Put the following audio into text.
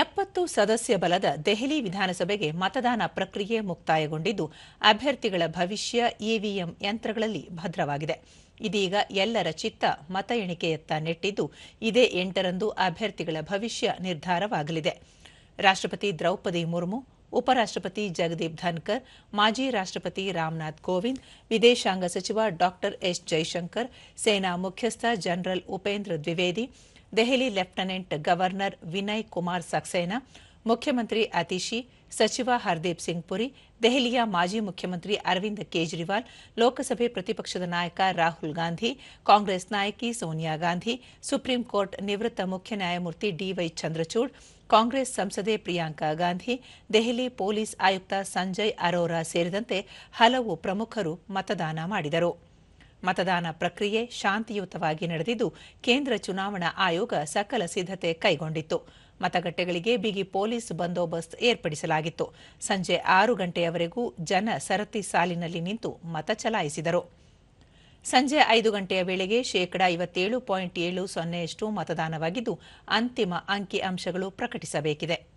ಎಪ್ಪತ್ತು ಸದಸ್ಯ ಬಲದ ದೆಹಲಿ ವಿಧಾನಸಭೆಗೆ ಮತದಾನ ಪ್ರಕ್ರಿಯೆ ಮುಕ್ತಾಯಗೊಂಡಿದ್ದು, ಅಭ್ಯರ್ಥಿಗಳ ಭವಿಷ್ಯ ಇವಿಎಂ ಯಂತ್ರಗಳಲ್ಲಿ ಭದ್ರವಾಗಿದೆ. ಇದೀಗ ಎಲ್ಲರ ಚಿತ್ತ ಮತ ಎಣಿಕೆಯತ್ತ ನೆಟ್ಟಿದ್ದು, ಇದೇ ಎಂಟರಂದು ಅಭ್ಯರ್ಥಿಗಳ ಭವಿಷ್ಯ ನಿರ್ಧಾರವಾಗಲಿದೆ. ರಾಷ್ಟ್ರಪತಿ ದ್ರೌಪದಿ ಮುರ್ಮು, ಉಪರಾಷ್ಟ್ರಪತಿ ಜಗದೀಪ್ ಧನ್ಕರ್, ಮಾಜಿ ರಾಷ್ಟ್ರಪತಿ ರಾಮನಾಥ್ ಕೋವಿಂದ್, ವಿದೇಶಾಂಗ ಸಚಿವ ಡಾ ಎಸ್ ಜೈಶಂಕರ್, ಸೇನಾ ಮುಖ್ಯಸ್ಥ general Upendra Dwivedi Delhi lieutenant governor Vinay Kumar Saxena, ಮುಖ್ಯಮಂತ್ರಿ ಅತಿಶಿ, ಸಚಿವ ಹರ್ದೀಪ್ ಸಿಂಗ್ ಪುರಿ, ದೆಹಲಿಯ ಮಾಜಿ ಮುಖ್ಯಮಂತ್ರಿ ಅರವಿಂದ್ ಕೇಜ್ರಿವಾಲ್, ಲೋಕಸಭೆ ಪ್ರತಿಪಕ್ಷದ ನಾಯಕ ರಾಹುಲ್ ಗಾಂಧಿ, ಕಾಂಗ್ರೆಸ್ ನಾಯಕಿ ಸೋನಿಯಾ ಗಾಂಧಿ, ಸುಪ್ರೀಂ ಕೋರ್ಟ್ ನಿವೃತ್ತ ಮುಖ್ಯ ನ್ಯಾಯಮೂರ್ತಿ ಡಿವೈ ಚಂದ್ರಚೂಡ್, ಕಾಂಗ್ರೆಸ್ ಸಂಸದೆ ಪ್ರಿಯಾಂಕಾ ಗಾಂಧಿ, ದೆಹಲಿ ಪೊಲೀಸ್ ಆಯುಕ್ತ ಸಂಜಯ್ ಅರೋರಾ ಸೇರಿದಂತೆ ಹಲವು ಪ್ರಮುಖರು ಮತದಾನ ಮಾಡಿದರು. ಮತದಾನ ಪ್ರಕ್ರಿಯೆ ಶಾಂತಿಯುತವಾಗಿ ನಡೆದಿದ್ದು, ಕೇಂದ್ರ ಚುನಾವಣಾ ಆಯೋಗ ಸಕಲ ಸಿದ್ಧತೆ ಕೈಗೊಂಡಿತ್ತು. ಮತಗಟ್ಟೆಗಳಿಗೆ ಬಿಗಿ ಪೊಲೀಸ್ ಬಂದೋಬಸ್ತ್ ಏರ್ಪಡಿಸಲಾಗಿತ್ತು. ಸಂಜೆ ಆರು ಗಂಟೆಯವರೆಗೂ ಜನ ಸರತಿ ಸಾಲಿನಲ್ಲಿ ನಿಂತು ಮತ ಚಲಾಯಿಸಿದರು. ಸಂಜೆ ಐದು ಗಂಟೆಯ ವೇಳೆಗೆ ಶೇಕಡಾ ಐವತ್ತೇಳು ಪಾಯಿಂಟ್ ಏಳು ಸೊನ್ನೆಯಷ್ಟು ಮತದಾನವಾಗಿದ್ದು, ಅಂತಿಮ ಅಂಕಿ ಅಂಶಗಳು ಪ್ರಕಟಿಸಬೇಕಿದೆ.